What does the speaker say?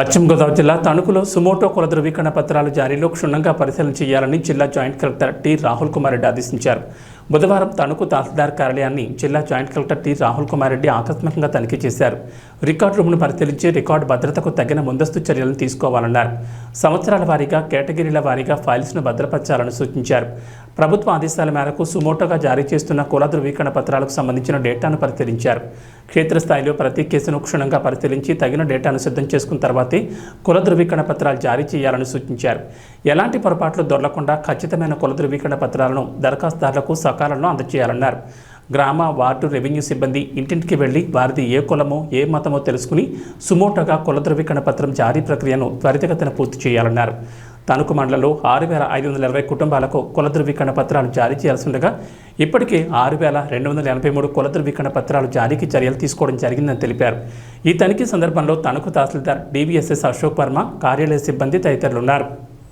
పశ్చిమ గోదావరి జిల్లా తణుకులో సుమోటో కుల ధృవీకరణ పత్రాలు జారీలో క్షుణ్ణంగా పరిశీలన చేయాలని జిల్లా joint collector T Rahul Kumar Reddy ఆదేశించారు. బుధవారం తణుకు తహసీల్దార్ కార్యాలయాన్ని జిల్లా joint collector T Rahul Kumar Reddy ఆకస్మికంగా తనిఖీ చేశారు. రికార్డు రూమ్ను పరిశీలించి రికార్డు భద్రతకు తగిన ముందస్తు చర్యలను తీసుకోవాలన్నారు. సంవత్సరాల వారీగా కేటగిరీల వారీగా ఫైల్స్ను భద్రపరచాలని సూచించారు. ప్రభుత్వ ఆదేశాల మేరకు సుమోటోగా జారీ చేస్తున్న కుల ధృవీకరణ పత్రాలకు సంబంధించిన డేటాను పరిశీలించారు. క్షేత్రస్థాయిలో ప్రతి కేసును క్షుణ్ణంగా పరిశీలించి తగిన డేటాను సిద్ధం చేసుకున్న తర్వాతే కుల ధృవీకరణ పత్రాలు జారీ చేయాలని సూచించారు. ఎలాంటి పొరపాట్లు దొరలకుండా ఖచ్చితమైన కుల ధృవీకరణ పత్రాలను దరఖాస్తుదారులకు సకాలంలో అందజేయాలన్నారు గ్రామ వార్డు రెవెన్యూ సిబ్బంది ఇంటింటికి వెళ్ళి వారిది ఏ కులమో ఏ మతమో తెలుసుకుని సుమోటగా కుల ధృవీకరణ పత్రం జారీ ప్రక్రియను త్వరితగతిన పూర్తి చేయాలన్నారు. తణుకు మండలంలో ఆరు వేల ఐదు వందల ఇరవై కుటుంబాలకు కుల ధృవీకరణ పత్రాలు జారీ చేయాల్సి ఉండగా ఇప్పటికే ఆరు వేల రెండు వందల ఎనభై మూడు కుల ధృవీకరణ పత్రాలు జారీకి చర్యలు తీసుకోవడం జరిగిందని తెలిపారు. ఈ తనిఖీ సందర్భంలో తణుకు తహసీల్దార్ డివిఎస్ఎస్ అశోక్ వర్మ కార్యాలయ సిబ్బంది తదితరులున్నారు.